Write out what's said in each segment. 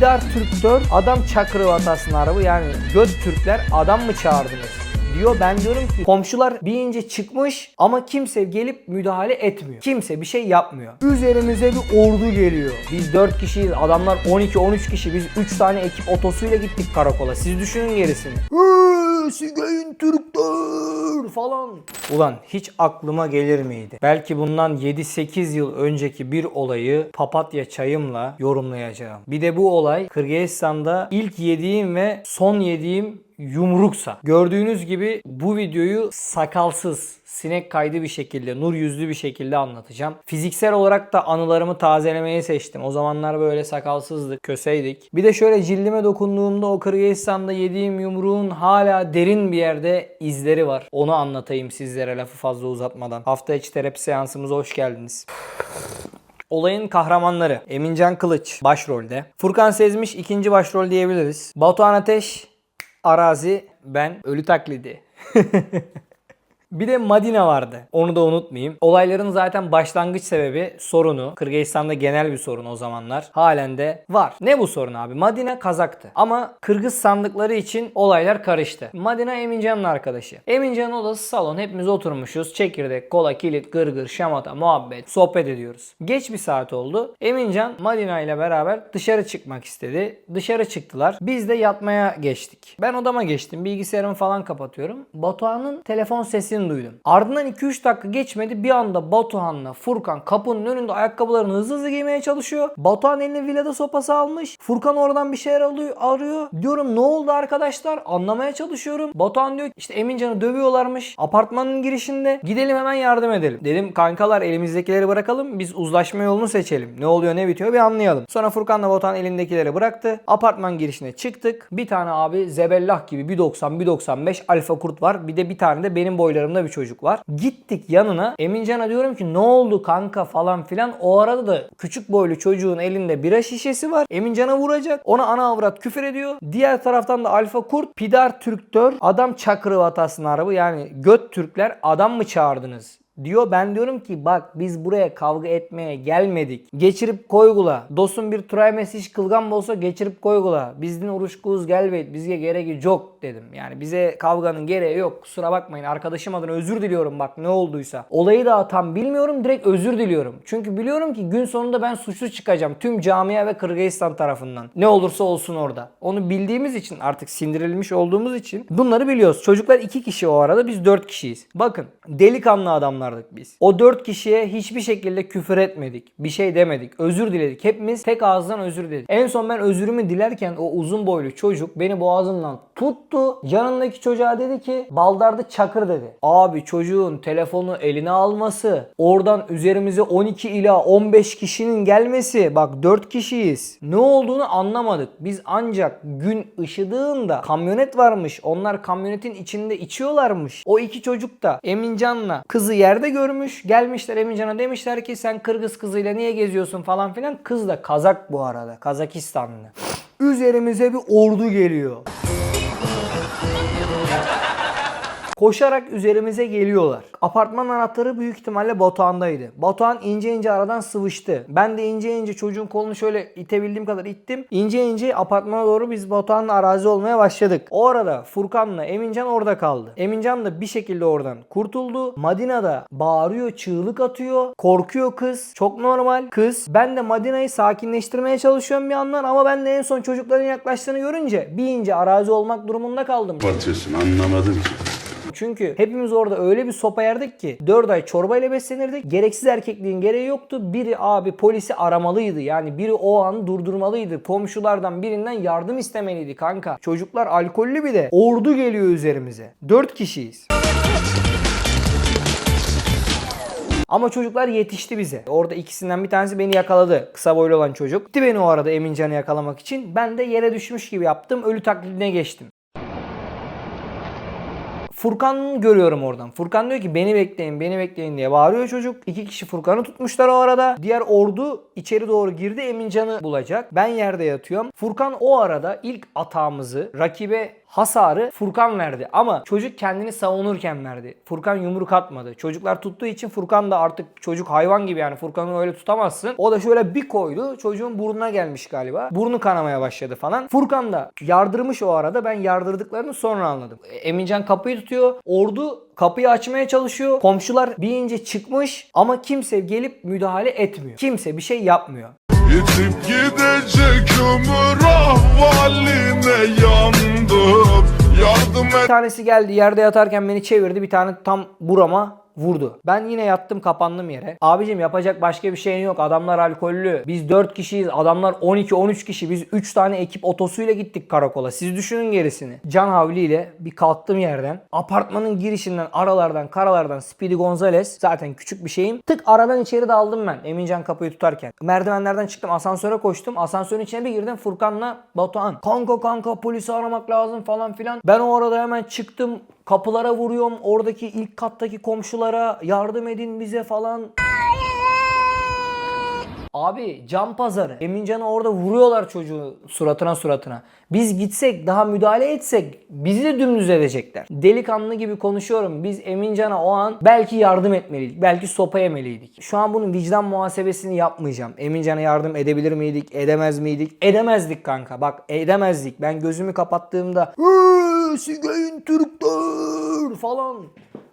Pidar Türk 4 adam çakırı vatasın arabı yani göt Türkler adam mı çağırdınız? diyor. Ben diyorum ki komşular bir ince çıkmış ama kimse gelip müdahale etmiyor. Kimse bir şey yapmıyor. Üzerimize bir ordu geliyor. Biz 4 kişiyiz. Adamlar 12-13 kişi. Biz 3 tane ekip otosuyla gittik karakola. Siz düşünün gerisini. Eee, Sigeyin Türkler falan. Ulan hiç aklıma gelir miydi? Belki bundan 7-8 yıl önceki bir olayı papatya çayımla yorumlayacağım. Bir de bu olay Kırgızistan'da ilk yediğim ve son yediğim yumruksa. Gördüğünüz gibi bu videoyu sakalsız, sinek kaydı bir şekilde, nur yüzlü bir şekilde anlatacağım. Fiziksel olarak da anılarımı tazelemeyi seçtim. O zamanlar böyle sakalsızdık, köseydik. Bir de şöyle cildime dokunduğumda o Kırgızistan'da yediğim yumruğun hala derin bir yerde izleri var. Onu anlatayım sizlere lafı fazla uzatmadan. Hafta içi terapi seansımıza hoş geldiniz. Olayın kahramanları Emincan Kılıç başrolde. Furkan Sezmiş ikinci başrol diyebiliriz. Batuhan Ateş Arazi ben ölü taklidi. Bir de Madina vardı. Onu da unutmayayım. Olayların zaten başlangıç sebebi sorunu. Kırgızistan'da genel bir sorun o zamanlar. Halen de var. Ne bu sorun abi? Madina Kazak'tı. Ama Kırgız sandıkları için olaylar karıştı. Madina Emincan'ın arkadaşı. Emincan'ın odası salon. Hepimiz oturmuşuz. Çekirdek, kola, kilit, gırgır, şamata, muhabbet, sohbet ediyoruz. Geç bir saat oldu. Emincan Madina ile beraber dışarı çıkmak istedi. Dışarı çıktılar. Biz de yatmaya geçtik. Ben odama geçtim. Bilgisayarımı falan kapatıyorum. Batuhan'ın telefon sesini duydum. Ardından 2-3 dakika geçmedi. Bir anda Batuhan'la Furkan kapının önünde ayakkabılarını hızlı hızlı giymeye çalışıyor. Batuhan eline vilada sopası almış. Furkan oradan bir şeyler alıyor, arıyor. Diyorum ne oldu arkadaşlar? Anlamaya çalışıyorum. Batuhan diyor işte Emincan'ı dövüyorlarmış. Apartmanın girişinde. Gidelim hemen yardım edelim. Dedim kankalar elimizdekileri bırakalım. Biz uzlaşma yolunu seçelim. Ne oluyor ne bitiyor bir anlayalım. Sonra Furkan'la Batuhan elindekileri bıraktı. Apartman girişine çıktık. Bir tane abi zebellah gibi 1.90 1.95 alfa kurt var. Bir de bir tane de benim boylarımda bir çocuk var. Gittik yanına. Emincan'a diyorum ki ne oldu kanka falan filan. O arada da küçük boylu çocuğun elinde bira şişesi var. Emincan'a vuracak. Ona ana avrat küfür ediyor. Diğer taraftan da alfa kurt Pidar Türktör adam çakırı vatasın arabı yani göt Türkler adam mı çağırdınız? Diyor ben diyorum ki bak biz buraya kavga etmeye gelmedik. Geçirip koygula. Dostum bir try message kılgan olsa geçirip koygula. Bizden uruşkuz gelbeyt. Bizge gereği yok dedim. Yani bize kavganın gereği yok. Kusura bakmayın. Arkadaşım adına özür diliyorum bak ne olduysa. Olayı da tam bilmiyorum. Direkt özür diliyorum. Çünkü biliyorum ki gün sonunda ben suçlu çıkacağım. Tüm camia ve Kırgızistan tarafından. Ne olursa olsun orada. Onu bildiğimiz için artık sindirilmiş olduğumuz için bunları biliyoruz. Çocuklar iki kişi o arada biz dört kişiyiz. Bakın delikanlı adamlardık biz. O dört kişiye hiçbir şekilde küfür etmedik. Bir şey demedik. Özür diledik. Hepimiz tek ağızdan özür diledik. En son ben özürümü dilerken o uzun boylu çocuk beni boğazımdan tuttu. Yanındaki çocuğa dedi ki baldardı çakır dedi. Abi çocuğun telefonu eline alması, oradan üzerimize 12 ila 15 kişinin gelmesi, bak 4 kişiyiz. Ne olduğunu anlamadık. Biz ancak gün ışıdığında kamyonet varmış. Onlar kamyonetin içinde içiyorlarmış. O iki çocuk da Emincan'la kızı yerde görmüş. Gelmişler Emincan'a demişler ki sen Kırgız kızıyla niye geziyorsun falan filan. Kız da Kazak bu arada. Kazakistanlı. Üzerimize bir ordu geliyor. Koşarak üzerimize geliyorlar. Apartman anahtarı büyük ihtimalle Batuhan'daydı. Batuhan ince ince aradan sıvıştı. Ben de ince ince çocuğun kolunu şöyle itebildiğim kadar ittim. İnce ince apartmana doğru biz Batuhan'la arazi olmaya başladık. O arada Furkan'la Emincan orada kaldı. Emincan da bir şekilde oradan kurtuldu. Madina da bağırıyor, çığlık atıyor. Korkuyor kız. Çok normal. Kız. Ben de Madina'yı sakinleştirmeye çalışıyorum bir yandan ama ben de en son çocukların yaklaştığını görünce bir ince arazi olmak durumunda kaldım. Batıyorsun anlamadım ki. Çünkü hepimiz orada öyle bir sopa yerdik ki 4 ay çorba ile beslenirdik. Gereksiz erkekliğin gereği yoktu. Biri abi polisi aramalıydı. Yani biri o an durdurmalıydı. Komşulardan birinden yardım istemeliydi kanka. Çocuklar alkollü bir de. Ordu geliyor üzerimize. 4 kişiyiz. Ama çocuklar yetişti bize. Orada ikisinden bir tanesi beni yakaladı. Kısa boylu olan çocuk. Gitti beni o arada Emincan'ı yakalamak için. Ben de yere düşmüş gibi yaptım. Ölü taklidine geçtim. Furkan görüyorum oradan. Furkan diyor ki beni bekleyin beni bekleyin diye bağırıyor çocuk. İki kişi Furkan'ı tutmuşlar o arada. Diğer ordu içeri doğru girdi Emincan'ı bulacak. Ben yerde yatıyorum. Furkan o arada ilk atağımızı rakibe hasarı Furkan verdi. Ama çocuk kendini savunurken verdi. Furkan yumruk atmadı. Çocuklar tuttuğu için Furkan da artık çocuk hayvan gibi yani Furkan'ı öyle tutamazsın. O da şöyle bir koydu. Çocuğun burnuna gelmiş galiba. Burnu kanamaya başladı falan. Furkan da yardırmış o arada. Ben yardırdıklarını sonra anladım. E, Emincan kapıyı tutuyor. Ordu kapıyı açmaya çalışıyor. Komşular bir ince çıkmış ama kimse gelip müdahale etmiyor. Kimse bir şey yapmıyor. Yitip gidecek ömür ahvaline yandım Yardım Bir tanesi geldi yerde yatarken beni çevirdi. Bir tane tam burama vurdu. Ben yine yattım kapandım yere. Abicim yapacak başka bir şeyin yok. Adamlar alkollü. Biz 4 kişiyiz. Adamlar 12-13 kişi. Biz 3 tane ekip otosuyla gittik karakola. Siz düşünün gerisini. Can havliyle bir kalktım yerden. Apartmanın girişinden aralardan karalardan Speedy Gonzales zaten küçük bir şeyim. Tık aradan içeri daldım ben. Emincan kapıyı tutarken. Merdivenlerden çıktım asansöre koştum. Asansörün içine bir girdim Furkan'la Batuhan. Kanka kanka polisi aramak lazım falan filan. Ben o arada hemen çıktım. Kapılara vuruyorum. Oradaki ilk kattaki komşulara yardım edin bize falan. Abi cam pazarı. Emincan'ı orada vuruyorlar çocuğu suratına suratına. Biz gitsek daha müdahale etsek bizi de dümdüz edecekler. Delikanlı gibi konuşuyorum. Biz Emincan'a o an belki yardım etmeliydik. Belki sopa yemeliydik. Şu an bunun vicdan muhasebesini yapmayacağım. Emincan'a yardım edebilir miydik? Edemez miydik? Edemezdik kanka. Bak edemezdik. Ben gözümü kapattığımda "Hı, Sigayın Türkler falan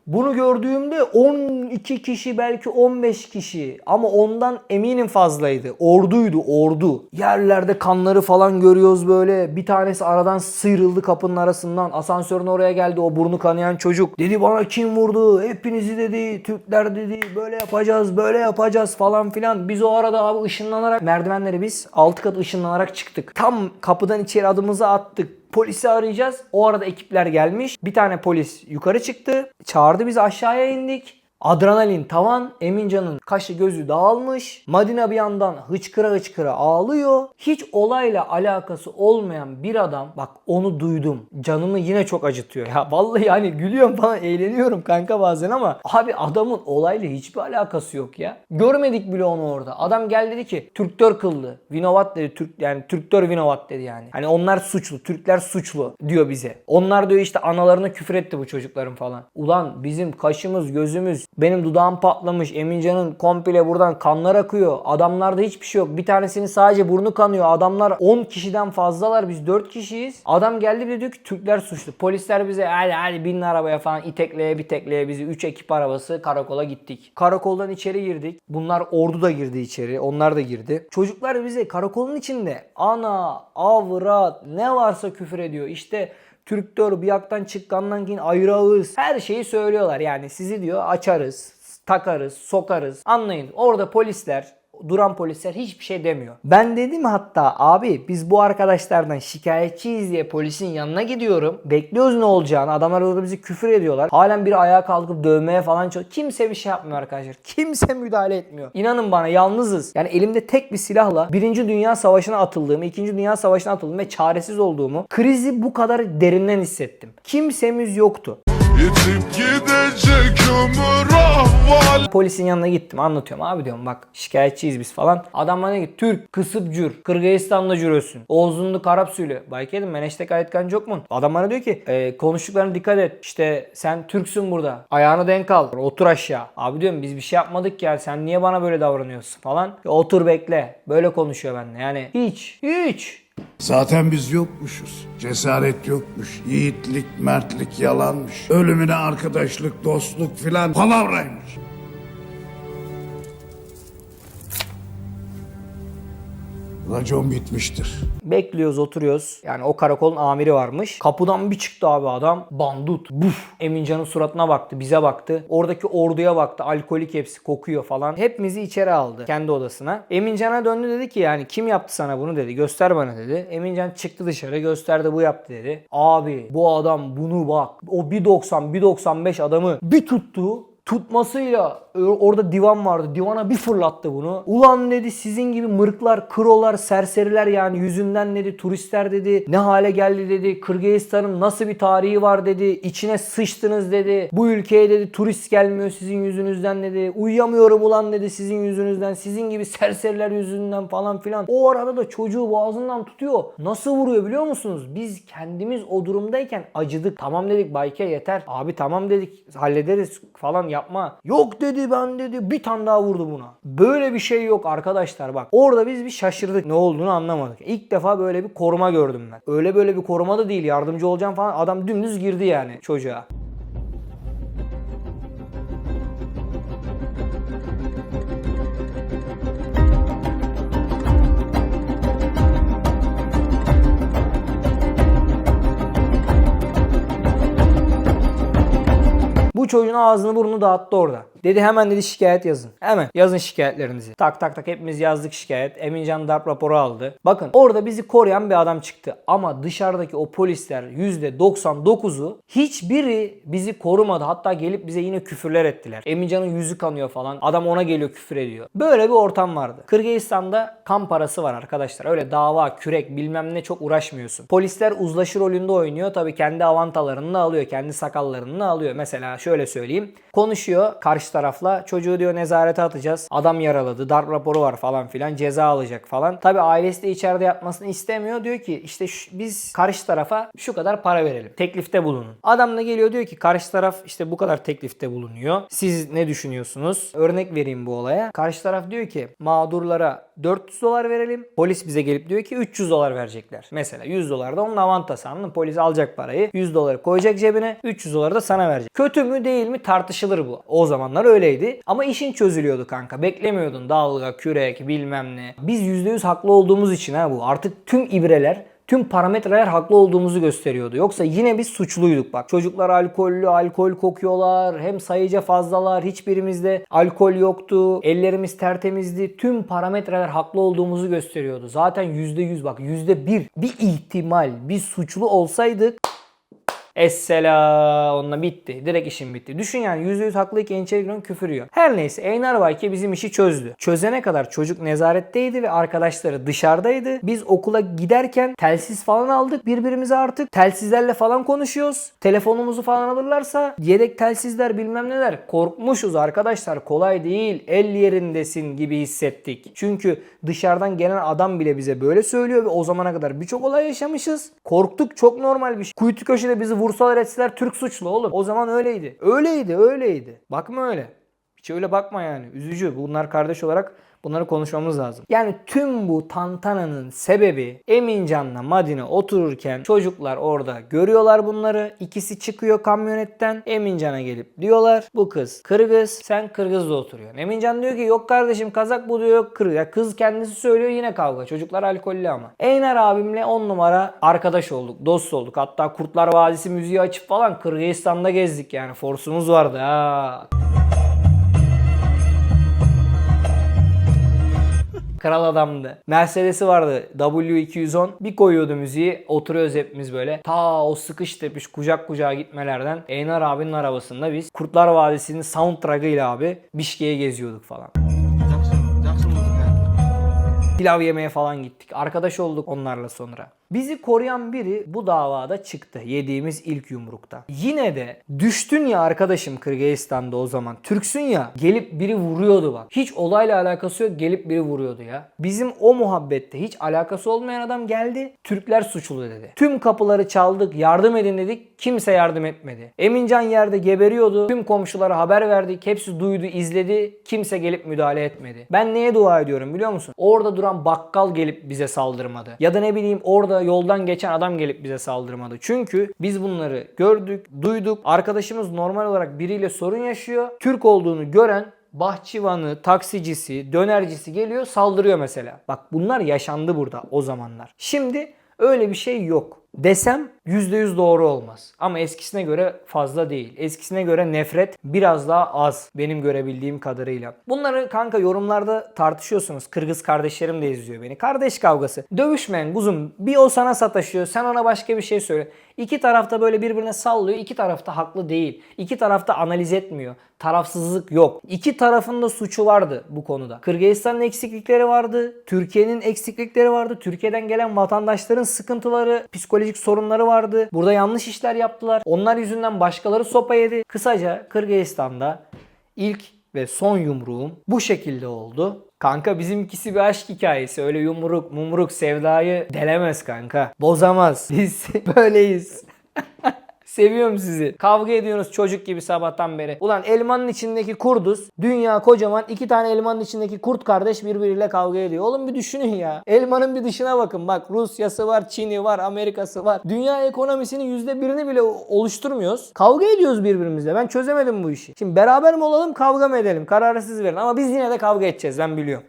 bunu gördüğümde 12 kişi belki 15 kişi ama ondan eminim fazlaydı. Orduydu ordu. Yerlerde kanları falan görüyoruz böyle. Bir tanesi aradan sıyrıldı kapının arasından. Asansörün oraya geldi o burnu kanayan çocuk. Dedi bana kim vurdu? Hepinizi dedi. Türkler dedi. Böyle yapacağız böyle yapacağız falan filan. Biz o arada abi ışınlanarak merdivenleri biz 6 kat ışınlanarak çıktık. Tam kapıdan içeri adımızı attık. Polisi arayacağız. O arada ekipler gelmiş. Bir tane polis yukarı çıktı. Çağırdı bizi aşağıya indik. Adrenalin tavan. Emincan'ın kaşı gözü dağılmış. Madina bir yandan hıçkıra hıçkıra ağlıyor. Hiç olayla alakası olmayan bir adam bak onu duydum. Canımı yine çok acıtıyor. Ya vallahi hani gülüyorum falan eğleniyorum kanka bazen ama abi adamın olayla hiçbir alakası yok ya. Görmedik bile onu orada. Adam geldi dedi ki Türktör kıldı. Vinovat dedi. Türk yani Türktör Vinovat dedi yani. Hani onlar suçlu. Türkler suçlu diyor bize. Onlar diyor işte analarına küfür etti bu çocukların falan. Ulan bizim kaşımız gözümüz benim dudağım patlamış. Emincan'ın komple buradan kanlar akıyor. Adamlarda hiçbir şey yok. Bir tanesinin sadece burnu kanıyor. Adamlar 10 kişiden fazlalar. Biz 4 kişiyiz. Adam geldi bir diyor ki Türkler suçlu. Polisler bize hadi hadi binin arabaya falan itekleye bitekleye bizi 3 ekip arabası karakola gittik. Karakoldan içeri girdik. Bunlar ordu da girdi içeri. Onlar da girdi. Çocuklar bize karakolun içinde ana, avrat ne varsa küfür ediyor. İşte Türktör, bıyaktan çıkkandan kin ayırağız. Her şeyi söylüyorlar yani sizi diyor açarız, takarız, sokarız. Anlayın orada polisler duran polisler hiçbir şey demiyor. Ben dedim hatta abi biz bu arkadaşlardan şikayetçiyiz diye polisin yanına gidiyorum. Bekliyoruz ne olacağını. Adamlar orada bizi küfür ediyorlar. Halen biri ayağa kalkıp dövmeye falan çalışıyor. Kimse bir şey yapmıyor arkadaşlar. Kimse müdahale etmiyor. İnanın bana yalnızız. Yani elimde tek bir silahla Birinci Dünya Savaşı'na atıldığımı, İkinci Dünya Savaşı'na atıldığımı ve çaresiz olduğumu, krizi bu kadar derinden hissettim. Kimsemiz yoktu. Yitip gidecek ömür ahvaline Polisin yanına gittim anlatıyorum abi diyorum bak şikayetçiyiz biz falan. Adam bana dedi Türk kısıp cür Kırgızistan'da cürösün. Oğuzunlu Karap sülü. Baykedim meneşte kayıtkan çok mu? Adam bana diyor ki e, konuştuklarına dikkat et. İşte sen Türksün burada. Ayağını denk al. Otur aşağı. Abi diyorum biz bir şey yapmadık ya. Sen niye bana böyle davranıyorsun falan. Otur bekle. Böyle konuşuyor benimle. Yani hiç. Hiç. Zaten biz yokmuşuz. Cesaret yokmuş. Yiğitlik, mertlik yalanmış. Ölümüne arkadaşlık, dostluk filan palavraymış. Racon bitmiştir. Bekliyoruz oturuyoruz. Yani o karakolun amiri varmış. Kapıdan bir çıktı abi adam. Bandut. Buf. Emincan'ın suratına baktı. Bize baktı. Oradaki orduya baktı. Alkolik hepsi kokuyor falan. Hepimizi içeri aldı. Kendi odasına. Emincan'a döndü dedi ki yani kim yaptı sana bunu dedi. Göster bana dedi. Emincan çıktı dışarı gösterdi bu yaptı dedi. Abi bu adam bunu bak. O 1.90 1.95 adamı bir tuttu. Tutmasıyla ö- orada divan vardı. Divana bir fırlattı bunu. Ulan dedi sizin gibi mırklar, krolar, serseriler yani yüzünden dedi turistler dedi. Ne hale geldi dedi. Kırgızistan'ın nasıl bir tarihi var dedi. İçine sıçtınız dedi. Bu ülkeye dedi turist gelmiyor sizin yüzünüzden dedi. Uyuyamıyorum ulan dedi sizin yüzünüzden. Sizin gibi serseriler yüzünden falan filan. O arada da çocuğu boğazından tutuyor. Nasıl vuruyor biliyor musunuz? Biz kendimiz o durumdayken acıdık. Tamam dedik Bayke yeter. Abi tamam dedik hallederiz falan yapma. Yok dedi ben dedi bir tane daha vurdu buna. Böyle bir şey yok arkadaşlar bak. Orada biz bir şaşırdık ne olduğunu anlamadık. İlk defa böyle bir koruma gördüm ben. Öyle böyle bir koruma da değil yardımcı olacağım falan. Adam dümdüz girdi yani çocuğa. Bu çocuğun ağzını burnunu dağıttı orada. Dedi hemen dedi şikayet yazın. Hemen yazın şikayetlerinizi. Tak tak tak hepimiz yazdık şikayet. Emincan darp raporu aldı. Bakın orada bizi koruyan bir adam çıktı. Ama dışarıdaki o polisler %99'u hiçbiri bizi korumadı. Hatta gelip bize yine küfürler ettiler. Emincan'ın yüzü kanıyor falan. Adam ona geliyor küfür ediyor. Böyle bir ortam vardı. Kırgızistan'da kan parası var arkadaşlar. Öyle dava, kürek bilmem ne çok uğraşmıyorsun. Polisler uzlaşı rolünde oynuyor. Tabii kendi avantalarını alıyor. Kendi sakallarını alıyor. Mesela şöyle söyleyeyim. Konuşuyor karşı tarafla. Çocuğu diyor nezarete atacağız. Adam yaraladı. Darp raporu var falan filan. Ceza alacak falan. Tabii ailesi de içeride yatmasını istemiyor. Diyor ki işte şu- biz karşı tarafa şu kadar para verelim. Teklifte bulunun. Adam da geliyor diyor ki karşı taraf işte bu kadar teklifte bulunuyor. Siz ne düşünüyorsunuz? Örnek vereyim bu olaya. Karşı taraf diyor ki mağdurlara 400 dolar verelim. Polis bize gelip diyor ki 300 dolar verecekler. Mesela 100 dolar da onun avantası anladın? Polis alacak parayı 100 doları koyacak cebine 300 doları da sana verecek. Kötü mü değil mi tartışılır bu. O zamanlar öyleydi. Ama işin çözülüyordu kanka. Beklemiyordun dalga, kürek bilmem ne. Biz %100 haklı olduğumuz için ha bu. Artık tüm ibreler tüm parametreler haklı olduğumuzu gösteriyordu. Yoksa yine biz suçluyduk bak. Çocuklar alkollü, alkol kokuyorlar. Hem sayıca fazlalar. Hiçbirimizde alkol yoktu. Ellerimiz tertemizdi. Tüm parametreler haklı olduğumuzu gösteriyordu. Zaten %100 bak %1 bir ihtimal biz suçlu olsaydık Essela onunla bitti. Direkt işim bitti. Düşün yani %100 haklıyken içeri küfür yiyor. Her neyse Einar Bayke bizim işi çözdü. Çözene kadar çocuk nezaretteydi ve arkadaşları dışarıdaydı. Biz okula giderken telsiz falan aldık birbirimize artık. Telsizlerle falan konuşuyoruz. Telefonumuzu falan alırlarsa yedek telsizler bilmem neler. Korkmuşuz arkadaşlar. Kolay değil. El yerindesin gibi hissettik. Çünkü dışarıdan gelen adam bile bize böyle söylüyor ve o zamana kadar birçok olay yaşamışız. Korktuk çok normal bir şey. Kuytu köşede bizi vursalar etseler Türk suçlu oğlum. O zaman öyleydi. Öyleydi öyleydi. Bakma öyle. Hiç öyle bakma yani. Üzücü. Bunlar kardeş olarak bunları konuşmamız lazım. Yani tüm bu tantananın sebebi Emincan'la Madine otururken çocuklar orada görüyorlar bunları. İkisi çıkıyor kamyonetten. Emincan'a gelip diyorlar bu kız Kırgız sen Kırgız'da oturuyorsun. Emincan diyor ki yok kardeşim Kazak bu diyor yok Kırgız. Ya kız kendisi söylüyor yine kavga. Çocuklar alkollü ama. Eynar abimle 10 numara arkadaş olduk. Dost olduk. Hatta Kurtlar Vadisi müziği açıp falan Kırgızistan'da gezdik yani. Forsumuz vardı ha. Kral adamdı. Mercedes'i vardı W210. Bir koyuyordu müziği. Oturuyoruz hepimiz böyle. Ta o sıkış tepiş kucak kucağa gitmelerden Eynar abinin arabasında biz Kurtlar Vadisi'nin soundtrack'ıyla abi Bişke'ye geziyorduk falan. Pilav yemeye falan gittik. Arkadaş olduk onlarla sonra. Bizi koruyan biri bu davada çıktı. Yediğimiz ilk yumrukta. Yine de düştün ya arkadaşım Kırgızistan'da o zaman. Türksün ya gelip biri vuruyordu bak. Hiç olayla alakası yok gelip biri vuruyordu ya. Bizim o muhabbette hiç alakası olmayan adam geldi. Türkler suçlu dedi. Tüm kapıları çaldık yardım edin dedik. Kimse yardım etmedi. Emincan yerde geberiyordu. Tüm komşulara haber verdik. Hepsi duydu izledi. Kimse gelip müdahale etmedi. Ben neye dua ediyorum biliyor musun? Orada duran bakkal gelip bize saldırmadı. Ya da ne bileyim orada yoldan geçen adam gelip bize saldırmadı. Çünkü biz bunları gördük, duyduk. Arkadaşımız normal olarak biriyle sorun yaşıyor. Türk olduğunu gören bahçıvanı, taksicisi, dönercisi geliyor saldırıyor mesela. Bak bunlar yaşandı burada o zamanlar. Şimdi öyle bir şey yok. Desem %100 doğru olmaz. Ama eskisine göre fazla değil. Eskisine göre nefret biraz daha az benim görebildiğim kadarıyla. Bunları kanka yorumlarda tartışıyorsunuz. Kırgız kardeşlerim de izliyor beni. Kardeş kavgası. Dövüşmeyin kuzum. Bir o sana sataşıyor. Sen ona başka bir şey söyle. İki tarafta böyle birbirine sallıyor. İki tarafta haklı değil. İki tarafta analiz etmiyor. Tarafsızlık yok. İki tarafın da suçu vardı bu konuda. Kırgızistan'ın eksiklikleri vardı. Türkiye'nin eksiklikleri vardı. Türkiye'den gelen vatandaşların sıkıntıları, psikolojik sorunları vardı. Burada yanlış işler yaptılar. Onlar yüzünden başkaları sopa yedi. Kısaca Kırgızistan'da ilk ve son yumruğum bu şekilde oldu. Kanka bizimkisi bir aşk hikayesi. Öyle yumruk mumruk sevdayı delemez kanka. Bozamaz. Biz böyleyiz. Seviyorum sizi. Kavga ediyorsunuz çocuk gibi sabahtan beri. Ulan elmanın içindeki kurduz. Dünya kocaman. iki tane elmanın içindeki kurt kardeş birbiriyle kavga ediyor. Oğlum bir düşünün ya. Elmanın bir dışına bakın. Bak Rusya'sı var, Çin'i var, Amerika'sı var. Dünya ekonomisinin yüzde birini bile oluşturmuyoruz. Kavga ediyoruz birbirimizle. Ben çözemedim bu işi. Şimdi beraber mi olalım kavga mı edelim? Kararı siz verin. Ama biz yine de kavga edeceğiz ben biliyorum.